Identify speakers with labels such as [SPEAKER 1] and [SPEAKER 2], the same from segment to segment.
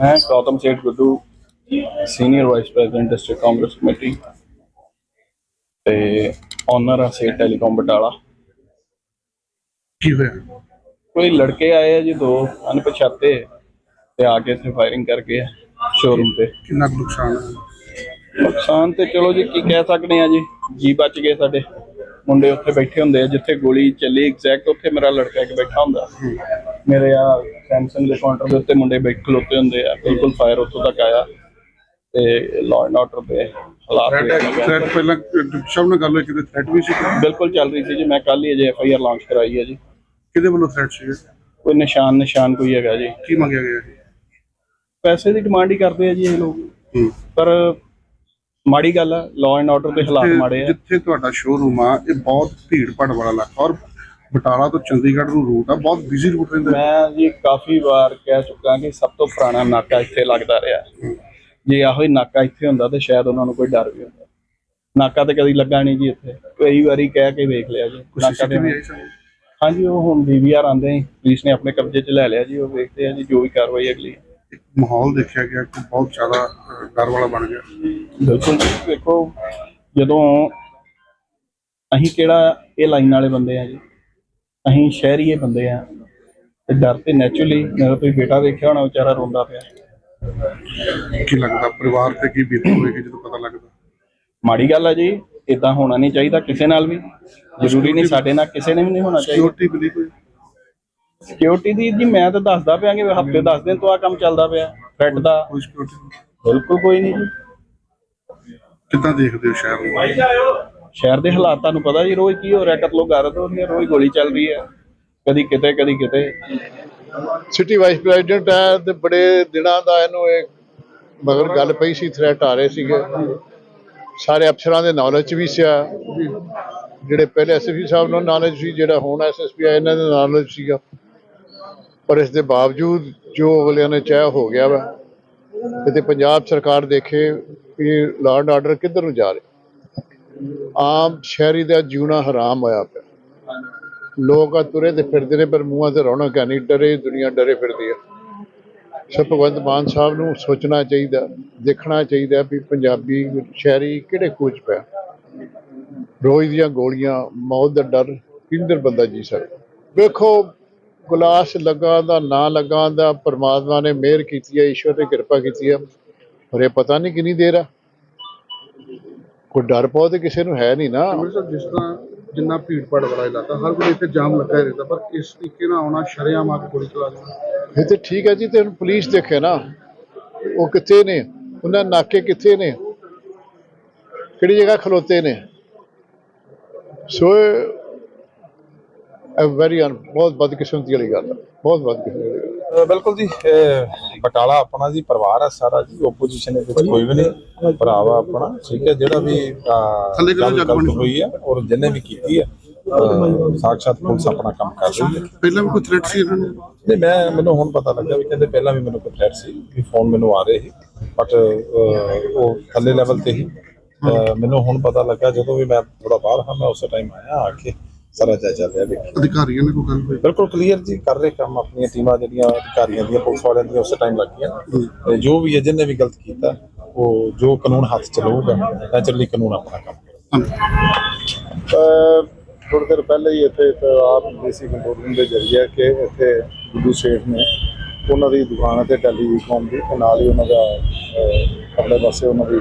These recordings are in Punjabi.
[SPEAKER 1] ਮੈਂ Gautam Seth Guddu senior vice president district Congress committee ਤੇ ਓਨਰ ਆ ਸੇਠ ਟੈਲੀਕਾਮ ਬਟਾਲਾ
[SPEAKER 2] ਕੀ ਹੋਇਆ?
[SPEAKER 1] ਕੋਈ ਲੜਕੇ ਆਏ ਆ ਜੀ ਦੋ ਅਣਪਛਾਤੇ ਤੇ ਆ ਕੇ ਇੱਥੇ ਫਾਇਰਿੰਗ ਕਰਕੇ ਸ਼ੋਰੂਮ ਤੇ।
[SPEAKER 2] ਕਿੰਨਾ ਕੁ ਨੁਕਸਾਨ ਹੈ
[SPEAKER 1] ਨੁਕਸਾਨ ਤੇ ਚਲੋ ਜੀ ਕੀ ਕਹਿ ਸਕਦੇ ਆ ਜੀ ਜੀ ਬਚ ਗਏ ਸਾਡੇ। ਮੁੰਡੇ ਉੱਥੇ ਬੈਠੇ ਹੁੰਦੇ ਆ ਜਿੱਥੇ ਗੋਲੀ ਚੱਲੀ ਐਗਜ਼ੈਕਟ ਉੱਥੇ ਮੇਰਾ ਲੜਕਾ ਇੱਕ ਬੈਠਾ ਹੁੰਦਾ। ਮੇਰੇ ਆ ਸੈਮਸੰਗ ਦੇ ਕਾਊਂਟਰ ਦੇ ਉੱਤੇ ਮੁੰਡੇ ਬੈਠ ਖਲੋਤੇ ਹੁੰਦੇ ਆ ਬਿਲਕੁਲ ਫਾਇਰ ਉੱਥੋਂ ਤੱਕ ਆਇਆ ਤੇ ਲਾਅ ਐਂਡ ਆਰਡਰ ਦੇ ਹਾਲਾਤ ਵੇਖ ਕੇ
[SPEAKER 2] ਥ੍ਰੈਟ ਪਹਿਲਾਂ ਸਭ ਨਾਲ ਗੱਲ ਹੋਈ ਕਿਤੇ ਥ੍ਰੈਟ ਵੀ ਸੀ
[SPEAKER 1] ਬਿਲਕੁਲ ਚੱਲ ਰਹੀ ਸੀ ਜੀ ਮੈਂ ਕੱਲ ਹੀ ਅਜੇ ਐਫ ਆਈ ਆਰ ਲਾਂਚ ਕਰਾਈ ਹੈ ਜੀ।
[SPEAKER 2] ਕਿਹਦੇ ਵੱਲੋਂ ਥ੍ਰੈਟ ਸੀ
[SPEAKER 1] ਕੋਈ ਨਿਸ਼ਾਨ ਨਿਸ਼ਾਨ ਕੋਈ ਹੈਗਾ ਜੀ।
[SPEAKER 2] ਕੀ ਮੰਗਿਆ ਗਿਆ ਸੀ
[SPEAKER 1] ਪੈਸੇ ਦੀ ਡਿਮਾਂਡ ਹੀ ਕਰਦੇ ਆ ਜੀ ਇਹ ਲੋਕ। ਪਰ ਮਾੜੀ ਗੱਲ ਆ ਲਾਅ ਐਂਡ ਆਰਡਰ ਦੇ ਹਾਲਾਤ ਮਾੜੇ ਆ।
[SPEAKER 2] ਜਿੱਥੇ ਤੁਹਾਡਾ ਸ਼ੋਰੂਮ ਆ ਇਹ ਬਹੁਤ ਭੀੜ ਭਾੜ ਵਾਲਾ ਇਲਾਕਾ। ਔਰ ਬਟਾਲਾ ਤੋਂ ਚੰਡੀਗੜ੍ਹ ਨੂੰ ਰੂਟ ਆ ਬਹੁਤ ਬਿਜ਼ੀ ਰੂਟ ਰਹਿੰਦਾ
[SPEAKER 1] ਮੈਂ ਜੀ ਕਾਫੀ ਵਾਰ ਕਹਿ ਚੁੱਕਾ ਕਿ ਸਭ ਤੋਂ ਪੁਰਾਣਾ ਨਾਕਾ ਇੱਥੇ ਲੱਗਦਾ ਰਿਹਾ। ਜੇ ਆਹੋ ਹੀ ਨਾਕਾ ਇੱਥੇ ਹੁੰਦਾ ਤੇ ਸ਼ਾਇਦ ਉਹਨਾਂ ਨੂੰ ਕੋਈ ਡਰ ਵੀ ਹੁੰਦਾ। ਨਾਕਾ ਤੇ ਕਦੀ ਲੱਗਾ ਨਹੀਂ ਜੀ ਇੱਥੇ। ਕਈ ਵਾਰੀ ਕਹਿ ਕੇ ਵੇਖ ਲਿਆ ਜੀ ਨਾਕਾ ਤੇ? ਹਾਂਜੀ ਉਹ ਹੁਣ ਡੀਵੀਆਰ ਆਂਦੇ ਪੁਲਿਸ ਨੇ ਆਪਣੇ ਕਬਜ਼ੇ 'ਚ ਲੈ ਲਿਆ ਜੀ ਉਹ ਵੇਖਦੇ ਆ ਜੀ ਜੋ ਵੀ ਕਾਰਵਾਈ ਅਗਲੀ
[SPEAKER 2] ਮਾਹੌਲ ਦੇਖਿਆ ਗਿਆ ਕਿ ਬਹੁਤ ਜ਼ਿਆਦਾ ਡਰ ਵਾਲਾ ਬਣ ਗਿਆ।
[SPEAKER 1] ਬਿਲਕੁਲ ਜੀ ਦੇਖੋ ਜਦੋਂ ਅਸੀਂ ਕਿਹੜਾ ਇਹ ਲਾਈਨ ਵਾਲੇ ਬੰਦੇ ਆ ਜੀ ਅਸੀਂ ਸ਼ਹਿਰੀਏ ਬੰਦੇ ਆ ਤੇ ਡਰ ਤੇ ਨੈਚੁਰਲੀ ਮੇਰਾ ਕੋਈ ਬੇਟਾ ਦੇਖਿਆ ਹੋਣਾ ਵਿਚਾਰਾ ਰੋਂਦਾ ਪਿਆ।
[SPEAKER 2] ਕੀ ਲੱਗਦਾ ਪਰਿਵਾਰ ਤੇ ਕੀ ਬੀਤੀ ਹੋਵੇਗੀ ਜਦੋਂ ਪਤਾ ਲੱਗਦਾ?
[SPEAKER 1] ਮਾੜੀ ਗੱਲ ਆ ਜੀ ਇਦਾਂ ਹੋਣਾ ਨਹੀਂ ਚਾਹੀਦਾ ਕਿਸੇ ਨਾਲ ਵੀ। ਜ਼ਰੂਰੀ ਨਹੀਂ ਸਾਡੇ ਨਾਲ ਕਿਸੇ ਨੇ ਵੀ ਨਹੀਂ ਹੋਣਾ ਚਾਹੀਦਾ।
[SPEAKER 2] ਸਿਕਿਉਰਿਟੀ ਮਿਲੀ ਕੋਈ?
[SPEAKER 1] ਸਿਕਿਉਰਿਟੀ ਦੀ ਜੀ ਮੈਂ ਤਾਂ ਦੱਸਦਾ ਪਿਆ ਕਿ ਹਫ਼ਤੇ 10 ਦਿਨ ਤੋਂ ਆ ਕੰਮ ਚੱਲਦਾ ਪਿਆ ਥ੍ਰੈਟ ਦਾ।
[SPEAKER 2] ਕੋਈ ਸਿਕਿਉਰਿਟੀ
[SPEAKER 1] ਬਿਲਕੁਲ ਕੋਈ ਨਹੀਂ ਜੀ।
[SPEAKER 2] ਕਿੱਦਾਂ ਦੇਖਦੇ ਹੋ ਸ਼ਹਿਰ ਨੂੰ?
[SPEAKER 1] ਸ਼ਹਿਰ ਦੇ ਹਾਲਾਤ ਤੁਹਾਨੂੰ ਪਤਾ ਜੀ, ਰੋਜ਼ ਕੀ ਹੋ ਰਿਹਾ, ਕਤਲੋ ਗਾਰਤ ਹੋ ਰਹੀ ਹੈ ਰੋਜ਼ ਗੋਲੀ ਚੱਲ ਰਹੀ ਹੈ। ਕਦੀ ਕਿਤੇ ਕਦੀ ਕਿਤੇ।
[SPEAKER 3] ਸਿਟੀ ਵਾਈਸ ਪ੍ਰੈਜ਼ੀਡੈਂਟ ਹੈ ਤੇ ਬੜੇ ਦਿਨਾਂ ਦਾ ਇਹਨੂੰ ਇਹ ਮਗਰ ਗੱਲ ਪਈ ਸੀ ਥ੍ਰੈਟ ਆ ਰਹੇ ਸੀਗੇ। ਸਾਰੇ ਅਫਸਰਾਂ ਦੇ ਨੌਲੇਜ ਵੀ ਸੀ ਜਿਹੜੇ ਪਹਿਲੇ ਐਸਐਸਪੀ ਸਾਹਿਬ ਨੂੰ ਨੌਲੇਜ ਸੀ, ਜਿਹੜਾ ਹੁਣ ਐਸਐਸਪੀ ਆ, ਇਹਨਾਂ ਦੇ ਨੌਲੇਜ ਸੀਗਾ। ਪਰ ਇਸ ਦੇ ਬਾਵਜੂਦ ਜੋ ਅਗਲਿਆਂ ਨੇ ਚਾਹਿਆ ਹੋ ਗਿਆ ਵਾ ਕਿਤੇ ਪੰਜਾਬ ਸਰਕਾਰ ਦੇਖੇ ਕਿ ਲਾਅ ਐਂਡ ਆਰਡਰ ਕਿੱਧਰ ਨੂੰ ਜਾ ਰਿਹਾ। ਆਮ ਸ਼ਹਿਰੀ ਦਾ ਜਿਉਣਾ ਹਰਾਮ ਹੋਇਆ ਪਿਆ। ਲੋਕ ਆ ਤੁਰੇ ਤੇ ਫਿਰਦੇ ਨੇ, ਪਰ ਮੂੰਹਾਂ ਤੇ ਰੌਣਕ ਹੈ ਨਹੀਂ। ਡਰੇ, ਦੁਨੀਆ ਡਰੇ ਫਿਰਦੀ ਹੈ। ਸੋ ਭਗਵੰਤ ਮਾਨ ਸਾਹਿਬ ਨੂੰ ਸੋਚਣਾ ਚਾਹੀਦਾ, ਦੇਖਣਾ ਚਾਹੀਦਾ ਵੀ ਪੰਜਾਬੀ ਸ਼ਹਿਰੀ ਕਿਹੜੇ ਕੋਚ ਪਿਆ ਰੋਜ਼ ਦੀਆਂ ਗੋਲੀਆਂ, ਮੌਤ ਦਾ ਡਰ, ਕਿੰਦਰ ਬੰਦਾ ਜੀ ਸਕਦਾ ਵੇਖੋ, ਗੁਲਾਸ ਲੱਗਾ ਦਾ, ਨਾ ਲੱਗਾ ਦਾ, ਪਰਮਾਤਮਾ ਨੇ ਮਿਹਰ ਕੀਤੀ ਹੈ, ਈਸ਼ਵਰ ਨੇ ਕਿਰਪਾ ਕੀਤੀ ਹੈ। ਪਰ ਇਹ ਪਤਾ ਨਹੀਂ ਕਿੰਨੀ ਦੇਰ ਆ। ਕੋਈ ਡਰ ਪਾਉ ਤੇ ਕਿਸੇ ਨੂੰ ਹੈ ਨਹੀਂ ਨਾ।
[SPEAKER 2] ਅੰਮ੍ਰਿਤਸਰ ਜਿਸ ਤਰ੍ਹਾਂ ਜਿੰਨਾ ਭੀੜ ਭਾੜ ਵਾਲਾ ਇਲਾਕਾ ਹਰ ਕੋਲ ਇੱਥੇ ਜਾਮ ਲੱਗਾ ਹੀ ਰਹਿੰਦਾ ਪਰ ਇਸ ਤਰੀਕੇ ਨਾਲ ਆਉਣਾ ਸ਼ਰੇਆਮ ਆ ਕੇ ਗੋਲੀ ਚਲਾ ਦੇਣਾ।
[SPEAKER 3] ਇਹ ਤੇ ਠੀਕ ਹੈ ਜੀ ਤੇ ਹੁਣ ਪੁਲਿਸ ਦੇਖੇ ਨਾ ਉਹ ਕਿੱਥੇ ਨੇ ਉਹਨਾਂ ਨਾਕੇ ਕਿੱਥੇ ਨੇ ਕਿਹੜੀ ਜਗ੍ਹਾ ਖਲੋਤੇ ਨੇ। ਸੋ ਇਹ ਵੈਰੀ ਬਹੁਤ ਬਦਕਿਸਮਤੀ ਵਾਲੀ ਗੱਲ ਹੈ ਬਹੁਤ ਬਦਕਿਸਮਤੀ ਵਾਲੀ ਗੱਲ
[SPEAKER 4] ਬਿਲਕੁਲ ਜੀ ਬਟਾਲਾ ਆਪਣਾ ਜੀ ਪਰਿਵਾਰ ਆ ਸਾਰਾ ਜੀ ਓਪੋਜੀਸ਼ਨ ਦੇ ਵਿੱਚ ਕੋਈ ਵੀ ਨਹੀਂ ਭਰਾਵਾ ਆਪਣਾ ਠੀਕ ਹੈ ਜਿਹੜਾ ਵੀ
[SPEAKER 2] ਥੱਲੇ
[SPEAKER 4] ਗੱਲ
[SPEAKER 2] ਜੱਗ?
[SPEAKER 4] ਹੋਈ ਹੈ ਔਰ ਜਿਹਨੇ ਵੀ ਕੀਤੀ ਹੈ ਅਹ, ਸਾਕਸ਼ਾਤ ਪੁਲਿਸ ਆਪਣਾ ਕੰਮ ਕਰ ਰਹੀ ਹੈ।
[SPEAKER 2] ਪਹਿਲਾਂ ਵੀ ਕੋਈ ਥ੍ਰੈਟ ਸੀ ਇਹਨਾਂ ਨੂੰ?
[SPEAKER 4] ਨਹੀਂ ਮੈਂ ਮੈਨੂੰ ਹੁਣ ਪਤਾ ਲੱਗਾ ਵੀ ਕਹਿੰਦੇ ਪਹਿਲਾਂ ਵੀ ਮੈਨੂੰ ਕੋਈ ਥ੍ਰੈਟ ਸੀ ਵੀ ਫੋਨ ਮੈਨੂੰ ਆ ਰਹੇ ਸੀ ਬਟ ਉਹ ਥੱਲੇ ਲੈਵਲ ਤੇ ਹੀ ਮੈਨੂੰ ਹੁਣ ਪਤਾ ਲੱਗਾ ਜਦੋਂ ਵੀ ਮੈਂ ਥੋੜਾ ਬਾਹਰ ਹਾਂ ਮੈਂ ਉਸੇ ਟਾਈਮ ਆਇਆ ਆ ਕੇ ਸਾਰਾ ਜਾਇਜ਼ਾ ਲਿਆ ਦੇਖਿਆ
[SPEAKER 2] ਅਧਿਕਾਰੀਆਂ ਨੇ ਕੋਈ ਗੱਲ ਹੋਈ?
[SPEAKER 4] ਬਿਲਕੁਲ ਕਲੀਅਰ ਜੀ ਕਰ ਰਹੇ ਕੰਮ ਆਪਣੀਆਂ ਟੀਮਾਂ ਜਿਹੜੀਆਂ ਅਧਿਕਾਰੀਆਂ ਦੀਆਂ ਪੁਲਿਸ ਵਾਲਿਆਂ ਦੀਆਂ ਉਸੇ ਟਾਈਮ ਲੱਗੀਆਂ ਤੇ ਜੋ ਵੀ ਹੈ ਜਿਹਨੇ ਵੀ ਗਲਤ ਕੀਤਾ ਉਹ ਜੋ ਕਾਨੂੰਨ ਹੱਥ ਚ ਲਊਗਾ ਨੈਚੁਰਲੀ ਕਾਨੂੰਨ ਆਪਣਾ ਕੰਮ ਕਰੇਗਾ। ਥੋੜੀ ਦੇਰ ਪਹਿਲੇ ਹੀ ਇੱਥੇ ਇੱਕ ਆਪ ਡੀਸੀ ਕੰਟਰੋਲ ਰੂਮ ਦੇ ਜਰੀਏ ਕਿ ਇੱਥੇ ਗੁੱਡੂ ਸੇਠ ਨੇ ਉਹਨਾਂ ਦੀ ਦੁਕਾਨ ਤੇ ਟੈਲੀਕਾਮ ਦੀ ਨਾਲ ਹੀ ਉਹਨਾਂ ਦਾ ਅਗਲੇ ਪਾਸੇ ਉਹਨਾਂ ਦੀ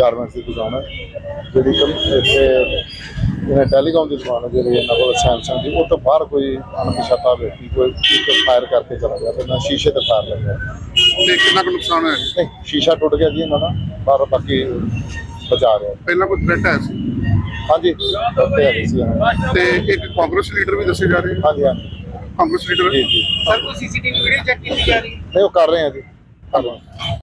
[SPEAKER 4] ਗਾਰਮੈਂਟਸ ਦੀ ਦੁਕਾਨ ਹੈ ਜਿਹੜੀ ਕਿ ਇੱਥੇ ਇਹਨਾਂ ਟੈਲੀਕਾਮ ਦੀ ਦੁਕਾਨ ਹੈ ਜਿਹੜੀ ਇਹਨਾਂ ਕੋਲ ਸੈਮਸੰਗ ਦੀ ਉਹ ਤੋਂ ਬਾਹਰ ਕੋਈ ਅਣਪਛਾਤਾ ਵਿਅਕਤੀ ਕੋਈ ਇੱਕ ਫਾਇਰ ਕਰਕੇ ਚਲਾ ਗਿਆ ਤੇ ਨਾ ਸ਼ੀਸ਼ੇ ਤੇ ਫਾਇਰ ਲੱਗਿਆ।
[SPEAKER 2] ਤੇ ਕਿੰਨਾ ਕੁ ਨੁਕਸਾਨ ਹੋਇਆ?
[SPEAKER 4] ਨਹੀਂ ਸ਼ੀਸ਼ਾ ਟੁੱਟ ਗਿਆ ਜੀ ਇਹਨਾਂ ਦਾ ਪਰ ਬਾਕੀ ਬਚਾ ਰਿਹਾ।
[SPEAKER 2] ਪਹਿਲਾਂ ਕੋਈ ਥ੍ਰੈਟ ਆਇਆ ਸੀ?
[SPEAKER 4] ਹਾਂਜੀ ਉੱਤੇ ਆ ਗਈ ਸੀ
[SPEAKER 2] ਤੇ ਇੱਕ ਕਾਂਗਰਸ ਲੀਡਰ ਵੀ ਦੱਸੇ ਜਾ ਰਹੇ।
[SPEAKER 4] ਹਾਂਜੀ ਹਾਂਜੀ।
[SPEAKER 2] ਕਾਂਗਰਸ ਲੀਡਰ?
[SPEAKER 4] ਜੀ ਜੀ।
[SPEAKER 5] ਸਰ ਕੋਈ ਸੀਸੀਟੀਵੀ ਵੀਡੀਓ ਚੈੱਕ ਕੀਤੀ ਜਾ ਰਹੀ ਹੈ।
[SPEAKER 4] ਨਹੀਂ ਉਹ ਕਰ ਰਹੇ ਆ ਜੀ। ਕਰ ਰਹੇ